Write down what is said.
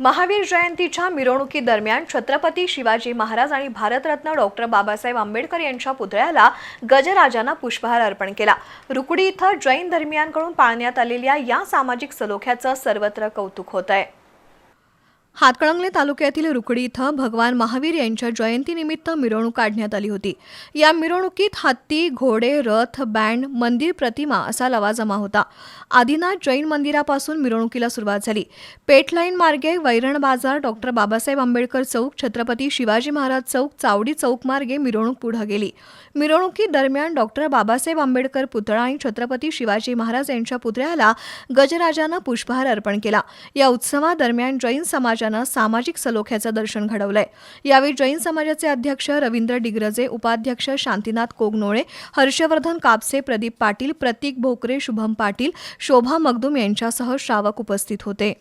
महावीर जयंतीच्या मिरवणुकीदरम्यान छत्रपती शिवाजी महाराज आणि भारतरत्न डॉक्टर बाबासाहेब आंबेडकर यांच्या पुतळ्याला गजराजानं पुष्पहार अर्पण केला. रुकडी इथं जैन धर्मियांकडून पाळण्यात आलेल्या या सामाजिक सलोख्याचं सर्वत्र कौतुक होत आहे हातकणंगले तालुक्यातील रुकडी इथं भगवान महावीर यांच्या जयंतीनिमित्त मिरवणूक काढण्यात आली होती. या मिरवणुकीत हत्ती घोडे रथ बँड मंदिर प्रतिमा असा लवाजमा होता. आदिनाथ जैन मंदिरापासून मिरवणुकीला सुरुवात झाली. पेटलाईन मार्गे वैरण बाजार डॉक्टर बाबासाहेब आंबेडकर चौक छत्रपती शिवाजी महाराज चौक चावडी चौक मार्गे मिरवणूक पुढे गेली. मिरवणुकी दरम्यान डॉक्टर बाबासाहेब आंबेडकर पुतळा आणि छत्रपती शिवाजी महाराज यांच्या पुतळ्याला गजराजानं पुष्पहार अर्पण केला. या उत्सवादरम्यान जैन समाज समाजानं सामाजिक सलोख्याचं दर्शन घडवलंय. यावेळी जैन समाजाचे अध्यक्ष रवींद्र डिग्रजे उपाध्यक्ष शांतीनाथ कोगनोळे हर्षवर्धन कापसे प्रदीप पाटील प्रतीक भोकरे शुभम पाटील शोभा मगदुम यांच्यासह श्रावक उपस्थित होते.